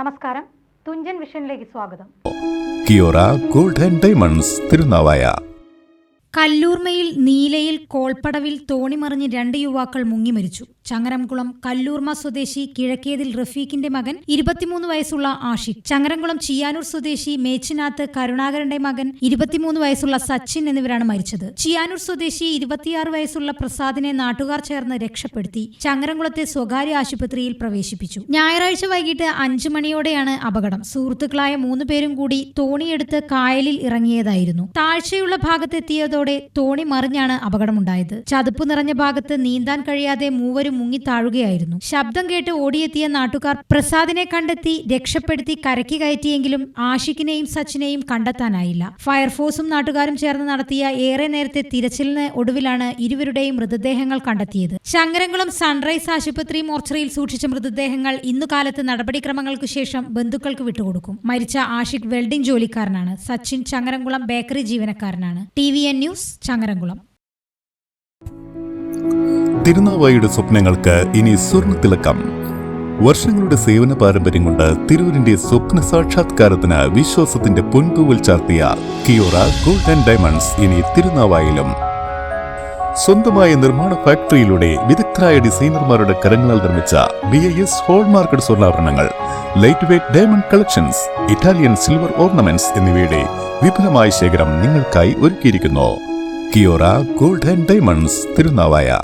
നമസ്കാരം. തുഞ്ചൻ വിഷനിലേക്ക് സ്വാഗതം. Kiora gold and diamonds Thirunavaya. കല്ലൂർമയിൽ നീലയിൽ കോൾപ്പടവിൽ തോണിമറിഞ്ഞ് രണ്ട് യുവാക്കൾ മുങ്ങി മരിച്ചു. ചങ്ങരംകുളം കല്ലൂർമ സ്വദേശി കിഴക്കേതിൽ റഫീഖിന്റെ മകൻ ഇരുപത്തിമൂന്ന് വയസ്സുള്ള ആഷിഖ്. ചങ്ങരംകുളം ചിയാനൂർ സ്വദേശി മേച്ചിനാത്ത് കരുണാകരന്റെ മകൻ ഇരുപത്തിമൂന്ന് വയസ്സുള്ള സച്ചിൻ എന്നിവരാണ് മരിച്ചത്. ചിയാനൂർ സ്വദേശി ഇരുപത്തിയാറ് വയസ്സുള്ള പ്രസാദിനെ നാട്ടുകാർ ചേർന്ന് രക്ഷപ്പെടുത്തി. ചങ്ങരംകുളത്തെ സ്വകാര്യ ആശുപത്രിയിൽ പ്രവേശിപ്പിച്ചു. ഞായറാഴ്ച വൈകിട്ട് അഞ്ചു മണിയോടെയാണ് അപകടം. സുഹൃത്തുക്കളായ മൂന്ന് പേരും കൂടി തോണിയെടുത്ത് കായലിൽ ഇറങ്ങിയതായിരുന്നു. താഴ്ചയുള്ള ഭാഗത്തെത്തിയതോടെ തോണി മറിഞ്ഞാണ് അപകടമുണ്ടായത്. ചതുപ്പ് നിറഞ്ഞ ഭാഗത്ത് നീന്താൻ കഴിയാതെ മൂവരും മുങ്ങി താഴുകയായിരുന്നു. ശബ്ദം കേട്ട് ഓടിയെത്തിയ നാട്ടുകാർ പ്രസാദിനെ കണ്ടെത്തി രക്ഷപ്പെടുത്തി കരക്കി കയറ്റിയെങ്കിലും ആഷിക്കിനെയും സച്ചിനെയും കണ്ടെത്താനായില്ല. ഫയർഫോഴ്സും നാട്ടുകാരും ചേർന്ന് നടത്തിയ ഏറെ നേരത്തെ തിരച്ചിലിന് ഒടുവിലാണ് ഇരുവരുടെയും മൃതദേഹങ്ങൾ കണ്ടെത്തിയത്. ശങ്കരംകുളം സൺറൈസ് ആശുപത്രി മോർച്ചറിയിൽ സൂക്ഷിച്ച മൃതദേഹങ്ങൾ ഇന്നു കാലത്ത് നടപടിക്രമങ്ങൾക്ക് ശേഷം ബന്ധുക്കൾക്ക് വിട്ടുകൊടുക്കും. മരിച്ച ആഷിഖ് വെൽഡിംഗ് ജോലിക്കാരനാണ്. Sachin Changaramkulam bakery ജീവനക്കാരനാണ്. T V N Changaramkulam. തിരുനാവായയുടെ സ്വപ്നങ്ങൾക്ക് ഇനി സ്വർണ തിളക്കം. വർഷങ്ങളുടെ സേവന പാരമ്പര്യം കൊണ്ട് തിരൂരിന്റെ സ്വപ്ന സാക്ഷാത്കാരത്തിന് വിശ്വാസത്തിന്റെ പൊൻതൂവൽ ചാർത്തിയ കിയോറ ഗോൾഡ് ആൻഡ് ഡയമണ്ട്സ് ഇനി തിരുനാവായിലും. സ്വന്തമായ നിർമ്മാണ ഫാക്ടറിയിലൂടെ വിദഗ്ധരായ ഡിസൈനർമാരുടെ കരങ്ങളാൽ നിർമ്മിച്ച B I S hallmarked സ്വർണാഭരണങ്ങൾ light weight diamond collections Italian silver ornaments എന്നിവയുടെ വിപുലമായ ശേഖരം നിങ്ങൾക്കായി ഒരുക്കിയിരിക്കുന്നു. Kiora gold and diamonds Thirunavaya.